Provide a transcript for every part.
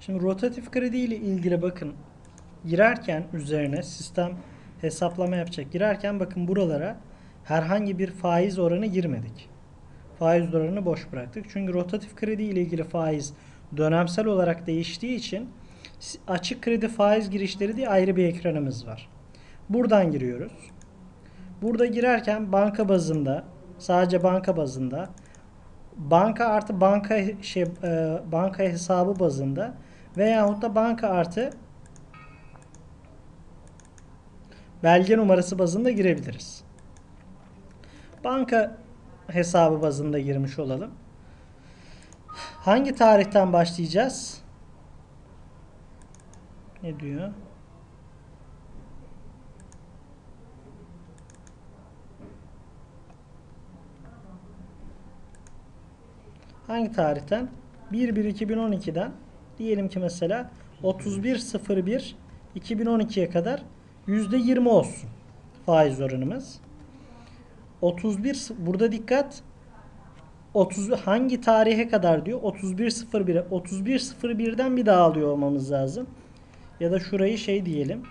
Şimdi rotatif kredi ile ilgili bakın girerken üzerine sistem hesaplama yapacak. Girerken bakın buralara herhangi bir faiz oranı girmedik. Faiz oranını boş bıraktık. Çünkü rotatif kredi ile ilgili faiz dönemsel olarak değiştiği için açık kredi faiz girişleri diye ayrı bir ekranımız var. Buradan giriyoruz. Burada girerken banka bazında sadece banka bazında banka artı banka şey e, banka hesabı bazında veyahut da banka artı belge numarası bazında girebiliriz. Banka hesabı bazında girmiş olalım. Hangi tarihten başlayacağız? Ne diyor? Hangi tarihten? 1-1-2012'den diyelim ki mesela 31.01 2012'ye kadar %20 olsun faiz oranımız. 31 burada dikkat 30 hangi tarihe kadar diyor? 31.01'e 31.01'den bir daha alıyor olmamız lazım. Ya da şurayı şey diyelim.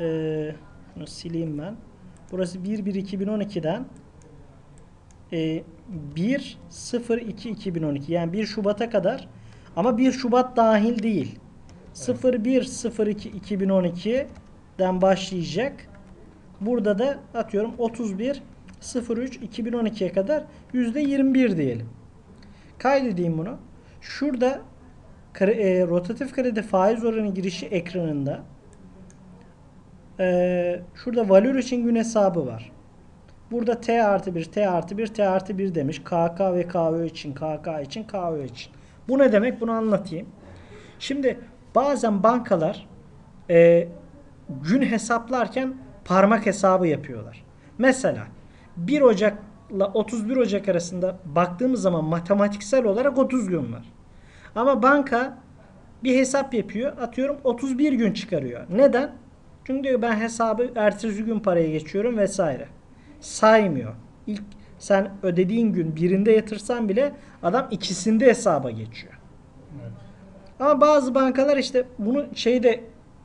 Ee, bunu sileyim ben. Burası 1-1-2012'den e, 1 0 2 2012 yani 1 Şubat'a kadar ama 1 Şubat dahil değil. 0 1 0 2 2012'den başlayacak. Burada da atıyorum 31 03 2012'ye kadar %21 diyelim. Kaydedeyim bunu. Şurada e, rotatif kredi faiz oranı girişi ekranında e, şurada valör için gün hesabı var. Burada T artı 1, T artı 1, T artı 1 demiş. KK ve KÖ için, KK için, KÖ için. Bu ne demek? Bunu anlatayım. Şimdi bazen bankalar e, gün hesaplarken parmak hesabı yapıyorlar. Mesela 1 Ocak'la 31 Ocak arasında baktığımız zaman matematiksel olarak 30 gün var. Ama banka bir hesap yapıyor. Atıyorum 31 gün çıkarıyor. Neden? Çünkü diyor ben hesabı ertesi gün paraya geçiyorum vesaire saymıyor. İlk sen ödediğin gün birinde yatırsan bile adam ikisinde hesaba geçiyor. Evet. Ama bazı bankalar işte bunu şeyde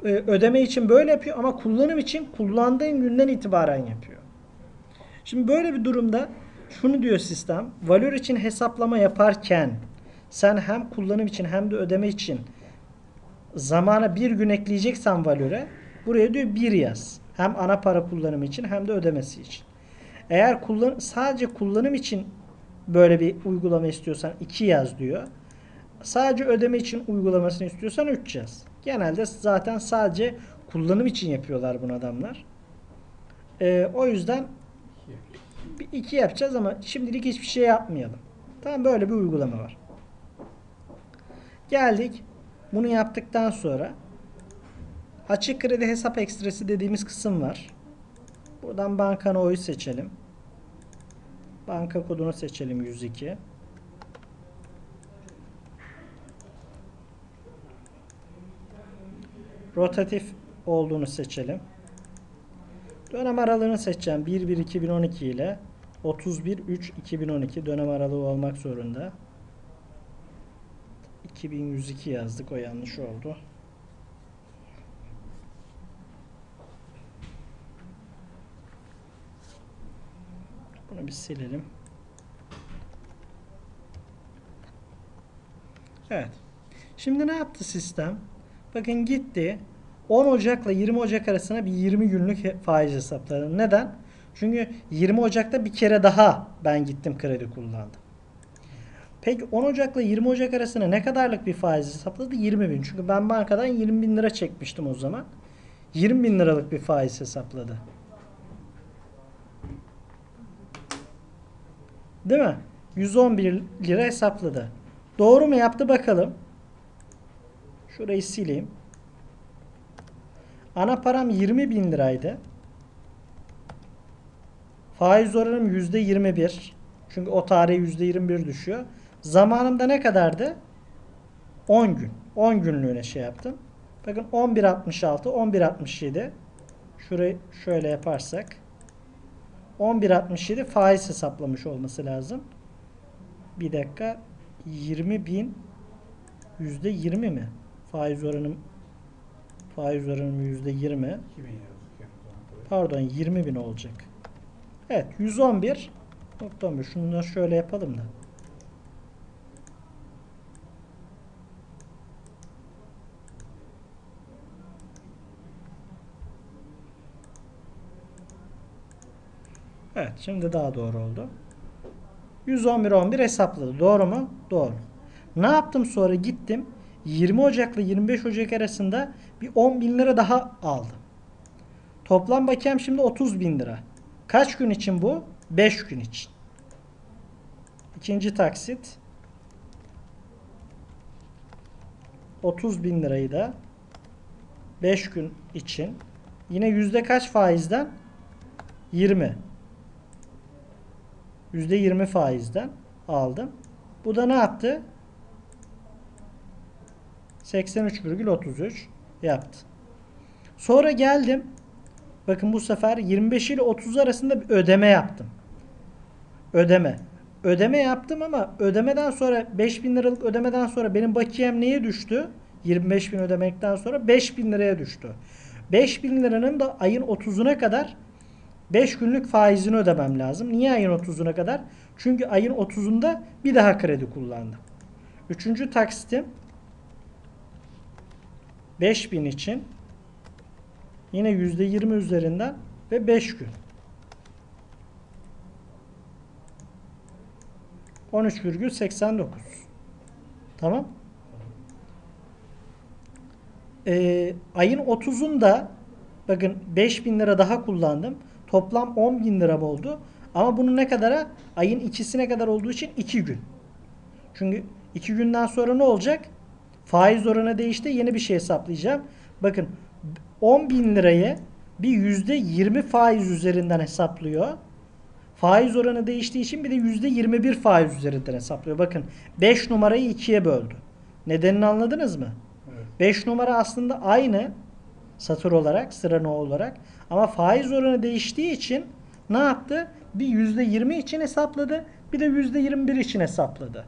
e, ödeme için böyle yapıyor ama kullanım için kullandığın günden itibaren yapıyor. Şimdi böyle bir durumda şunu diyor sistem. Valör için hesaplama yaparken sen hem kullanım için hem de ödeme için zamana bir gün ekleyeceksen valöre buraya diyor bir yaz. Hem ana para kullanımı için hem de ödemesi için. Eğer kullan sadece kullanım için böyle bir uygulama istiyorsan 2 yaz diyor. Sadece ödeme için uygulamasını istiyorsan 3 yaz. Genelde zaten sadece kullanım için yapıyorlar bunu adamlar. Ee, o yüzden 2 yapacağız ama şimdilik hiçbir şey yapmayalım. Tamam böyle bir uygulama var. Geldik. Bunu yaptıktan sonra açık kredi hesap ekstresi dediğimiz kısım var. Buradan bankanı oyu seçelim. Banka kodunu seçelim 102. Rotatif olduğunu seçelim. Dönem aralığını seçeceğim. 1-1-2012 ile 31-3-2012 dönem aralığı olmak zorunda. 2102 yazdık. O yanlış oldu. Bunu bir silelim. Evet. Şimdi ne yaptı sistem? Bakın gitti. 10 Ocak'la 20 Ocak arasına bir 20 günlük faiz hesapladı. Neden? Çünkü 20 Ocak'ta bir kere daha ben gittim kredi kullandım. Peki 10 Ocak'la 20 Ocak arasına ne kadarlık bir faiz hesapladı? 20 bin. Çünkü ben bankadan 20 bin lira çekmiştim o zaman. 20 bin liralık bir faiz hesapladı. Değil mi? 111 lira hesapladı. Doğru mu yaptı bakalım. Şurayı sileyim. Ana param 20 bin liraydı. Faiz oranım %21. Çünkü o tarihe %21 düşüyor. Zamanımda ne kadardı? 10 gün. 10 günlüğüne şey yaptım. Bakın 11.66, 11.67. Şurayı şöyle yaparsak 11.67 faiz hesaplamış olması lazım. Bir dakika. 20 bin Yüzde yirmi mi? Faiz oranım faiz oranım yüzde yirmi. 2000 yazdık yani o zaman tabii. Pardon 20 bin olacak. Evet 111 nokta 11. Şunları şöyle yapalım da. Şimdi daha doğru oldu. 111 11 hesapladı. Doğru mu? Doğru. Ne yaptım sonra gittim 20 Ocak'la 25 Ocak arasında bir 10 bin lira daha aldım. Toplam bakiyem şimdi 30 bin lira. Kaç gün için bu? 5 gün için. İkinci taksit 30 bin lirayı da 5 gün için yine yüzde kaç faizden? 20. Yüzde 20 faizden aldım. Bu da ne yaptı? 83,33 yaptı. Sonra geldim. Bakın bu sefer 25 ile 30 arasında bir ödeme yaptım. Ödeme. Ödeme yaptım ama ödemeden sonra 5000 liralık ödemeden sonra benim bakiyem neye düştü? 25 bin ödemekten sonra 5000 liraya düştü. 5000 liranın da ayın 30'una kadar 5 günlük faizini ödemem lazım. Niye ayın 30'una kadar? Çünkü ayın 30'unda bir daha kredi kullandım. Üçüncü taksitim 5000 için yine %20 üzerinden ve 5 gün. 13,89 Tamam. Ee, ayın 30'unda bakın 5000 lira daha kullandım. Toplam 10 bin liram oldu. Ama bunu ne kadara? Ayın ikisine kadar olduğu için 2 gün. Çünkü 2 günden sonra ne olacak? Faiz oranı değişti. Yeni bir şey hesaplayacağım. Bakın 10 bin lirayı bir yüzde 20 faiz üzerinden hesaplıyor. Faiz oranı değiştiği için bir de yüzde 21 faiz üzerinden hesaplıyor. Bakın 5 numarayı 2'ye böldü. Nedenini anladınız mı? Evet. 5 numara aslında aynı satır olarak, sıra no olarak. Ama faiz oranı değiştiği için ne yaptı? Bir yüzde 20 için hesapladı. Bir de yüzde 21 için hesapladı.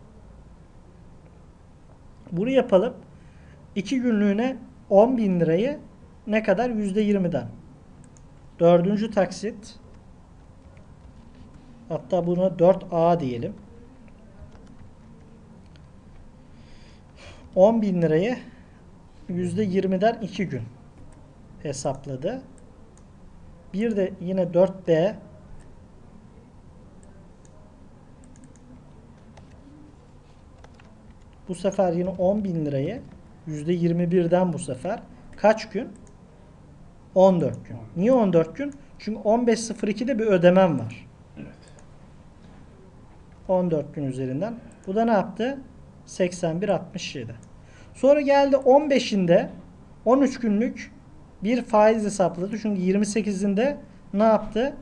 Bunu yapalım. 2 günlüğüne 10 bin lirayı ne kadar? Yüzde 20'den. Dördüncü taksit. Hatta buna 4A diyelim. 10 bin lirayı yüzde 20'den 2 gün hesapladı. Bir de yine 4B bu sefer yine 10 bin lirayı yüzde 21'den bu sefer kaç gün? 14 gün. Niye 14 gün? Çünkü 15.02'de bir ödemem var. Evet. 14 gün üzerinden. Bu da ne yaptı? 81.67. Sonra geldi 15'inde 13 günlük bir faiz hesapladı. Çünkü 28'inde ne yaptı?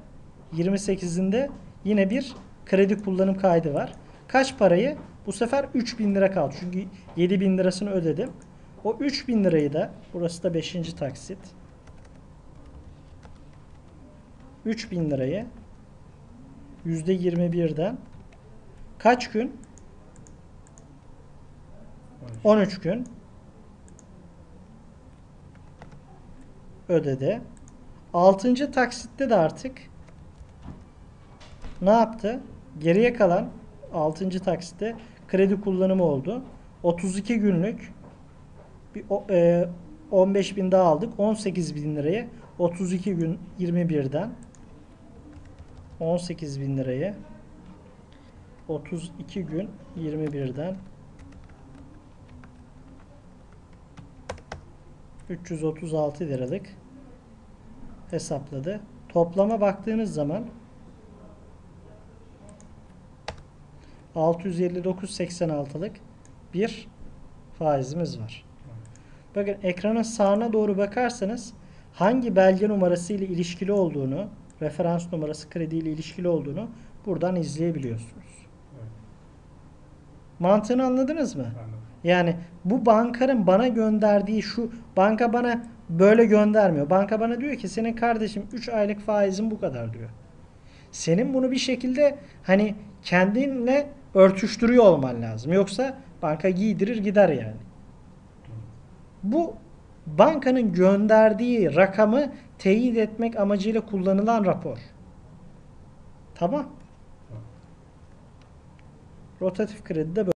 28'inde yine bir kredi kullanım kaydı var. Kaç parayı? Bu sefer 3000 lira kaldı. Çünkü 7000 lirasını ödedim. O 3000 lirayı da burası da 5. taksit. 3000 lirayı %21'den kaç gün? 13 gün ödedi. 6. taksitte de artık ne yaptı? Geriye kalan 6. taksitte kredi kullanımı oldu. 32 günlük bir e, 15 bin daha aldık. 18 bin liraya 32 gün 21'den 18 bin liraya 32 gün 21'den 336 liralık hesapladı. Toplama baktığınız zaman 659.86'lık bir faizimiz var. Bakın ekranın sağına doğru bakarsanız hangi belge numarası ile ilişkili olduğunu, referans numarası kredi ile ilişkili olduğunu buradan izleyebiliyorsunuz. Evet. Mantığını anladınız mı? Anladım. Yani bu bankanın bana gönderdiği şu banka bana böyle göndermiyor. Banka bana diyor ki senin kardeşim 3 aylık faizin bu kadar diyor. Senin bunu bir şekilde hani kendinle örtüştürüyor olman lazım. Yoksa banka giydirir gider yani. Bu bankanın gönderdiği rakamı teyit etmek amacıyla kullanılan rapor. Tamam. Rotatif kredi de böyle.